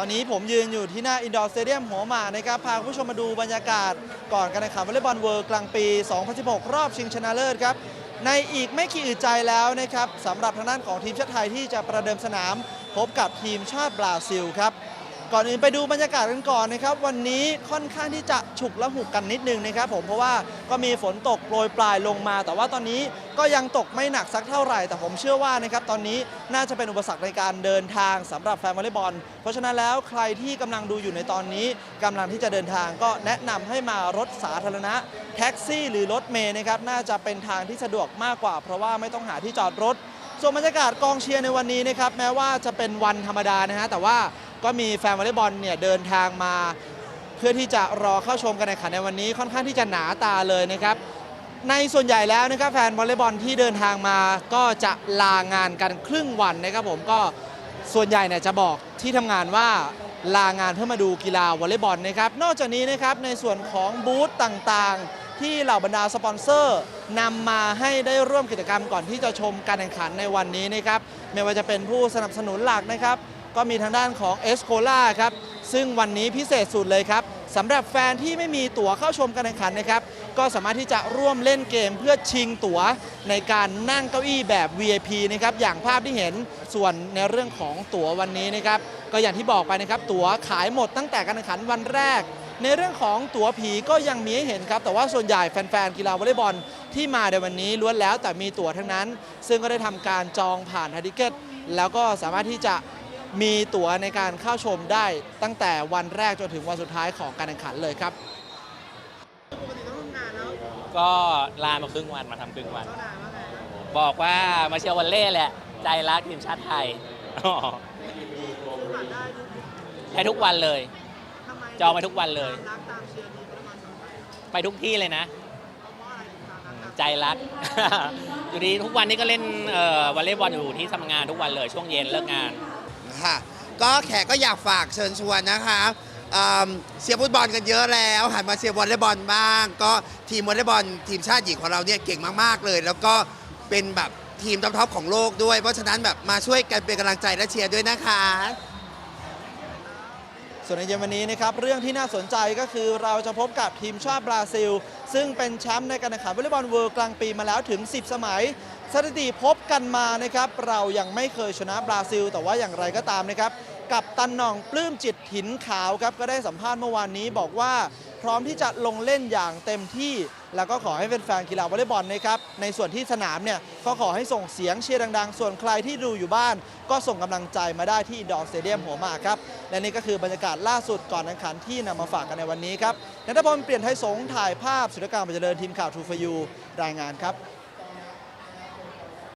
ตอนนี้ผมยืนอยู่ที่หน้าอินดอร์สเตเดียมหัวหมากนะครับ พาคุณผู้ชมมาดูบรรยากาศก่อนการแข่งขันวอลเลย์บอลเวิลด์กลางปี 2016 รอบชิงชนะเลิศครับ ในอีกไม่กี่อึดใจแล้วนะครับสำหรับทางด้านของทีมชาติไทยที่จะประเดิมสนามพบกับทีมชาติบราซิลครับ ก่อนอื่นไปดูบรรยากาศกันก่อนนะครับ วันนี้ค่อนข้างที่จะฉุกละหุกกันนิดนึงนะครับ ผมเพราะว่าก็มีฝนตกโปรยปลายลงมา แต่ว่าตอนนี้ก็ยังตกไม่หนักสักเท่าไหร่ แต่ผมเชื่อว่านะครับตอนนี้น่าจะเป็นอุปสรรคในการเดินทางสำหรับแฟนวอลเลย์บอล เพราะฉะนั้นแล้วใครที่กำลังดูอยู่ในตอนนี้กำลังที่จะเดินทางก็แนะนำให้มารถสาธารณะ แท็กซี่ หรือรถเมย์นะครับน่าจะเป็นทางที่สะดวกมากกว่า เพราะว่าไม่ต้องหาที่จอดรถส่วนบรรยากาศกองเชียร์ในวันนี้นะครับแม้ว่าจะเป็นวันธรรมดานะฮะแต่ว่า ก็มีแฟนวอลเลย์บอลเนี่ยเดินทางมา เพื่อที่จะรอเข้าชมการแข่งขันในวันนี้ค่อนข้างที่จะหนาตาเลยนะครับในส่วนใหญ่แล้วนะครับแฟนวอลเลย์บอลที่เดินทางมาก็จะลางานกันครึ่งวันนะครับผมก็ส่วนใหญ่เนี่ยจะบอกที่ทำงานว่าลางานเพื่อมาดูกีฬาวอลเลย์บอลนะครับนอกจากนี้นะครับในส่วนของบูธต่างๆ ที่เหล่าบรรดาสปอนเซอร์นำมาให้ได้ร่วมกิจกรรมก่อนที่จะชมการแข่งขันในวันนี้นะครับไม่ว่าจะเป็นผู้สนับสนุนหลักนะครับก็มีทางด้านของเอสโคล่าครับซึ่งวันนี้พิเศษสุดเลยครับสำหรับแฟนที่ไม่มีตั๋วเข้าชมการแข่งขันนะครับ ก็สามารถที่จะร่วมเล่นเกมเพื่อชิงตั๋วในการนั่งเก้าอี้แบบ VIP นะครับอย่างภาพที่เห็นส่วนในเรื่องของตั๋ววันนี้นะครับก็อย่างที่บอกไปนะครับตั๋วขายหมดตั้งแต่การแข่งขันวันแรก ในเรื่องของตั๋วผีก็ยังมีให้เห็นครับ แต่ว่าส่วนใหญ่แฟนๆกีฬาวอลเลย์บอลที่มาในวันนี้ล้วนแล้วแต่มีตั๋วทั้งนั้น ซึ่งก็ได้ทำการจองผ่านฮาดิเกตแล้วก็สามารถที่จะ มีตั๋วในการเข้าชมได้ตั้งแต่วันแรกจนถึงวันสุดท้ายของการแข่งขันเลยครับก็ลามาครึ่งวันมาทำครึ่งวันบอกว่ามาเชียร์วอลเล่แหละ ใจรักทีมชาติไทยอ๋อได้ทุกวันเลยจองไปทุกวันเลยไปทุกที่เลยนะใจรัก อยู่ดีทุกวันนี้ก็เล่นเอ่อวอลเลย์บอลอยู่ที่ทำงานทุกวันเลยช่วงเย็นเลิกงาน ค่ะ ก็แขกก็อยากฝากเชิญชวนนะคะอืมเชียร์ฟุตบอลกันเยอะแล้วหันมาเชียร์วอลเลย์บอลบ้าง ก็ทีมวอลเลย์บอลทีมชาติหญิงของเราเนี่ยเก่งมากๆเลย แล้วก็เป็นแบบทีมท็อปๆของโลกด้วย เพราะฉะนั้นแบบมาช่วยกันเป็นกำลังใจและเชียร์ด้วยนะคะ ส่วนในเย็นวันนี้นะครับเรื่องที่น่าสนใจก็คือเราจะพบกับทีมชาติบราซิล ซึ่งเป็นแชมป์ในการแข่งขันวอลเลย์บอลเวิลด์กลางปีมาแล้วถึง 10 สมัยสถิติพบกันมานะครับเรายังไม่เคยชนะบราซิล แต่ว่าอย่างไรก็ตามนะครับกับตันหน่องปลื้มจิตหินขาวครับก็ได้สัมภาษณ์เมื่อวานนี้บอกว่า พร้อมที่จะลงเล่นอย่างเต็มที่ แล้วก็ขอให้แฟนๆกีฬาวอลเลย์บอลนะครับในส่วนที่สนามเนี่ยก็ขอให้ส่งเสียงเชียร์ดังๆ ส่วนใครที่ดูอยู่บ้าน ก็ส่งกำลังใจมาได้ที่ดอร์สเตเดียมหัวหมากครับและนี่ก็คือบรรยากาศล่าสุดก่อนแข่งขันที่นำมาฝากกันในวันนี้ครับนัทพลเปลี่ยนไทยสงถ่ายภาพสุรการบรรเจริญทีมข่าวทูฟยูรายงานครับ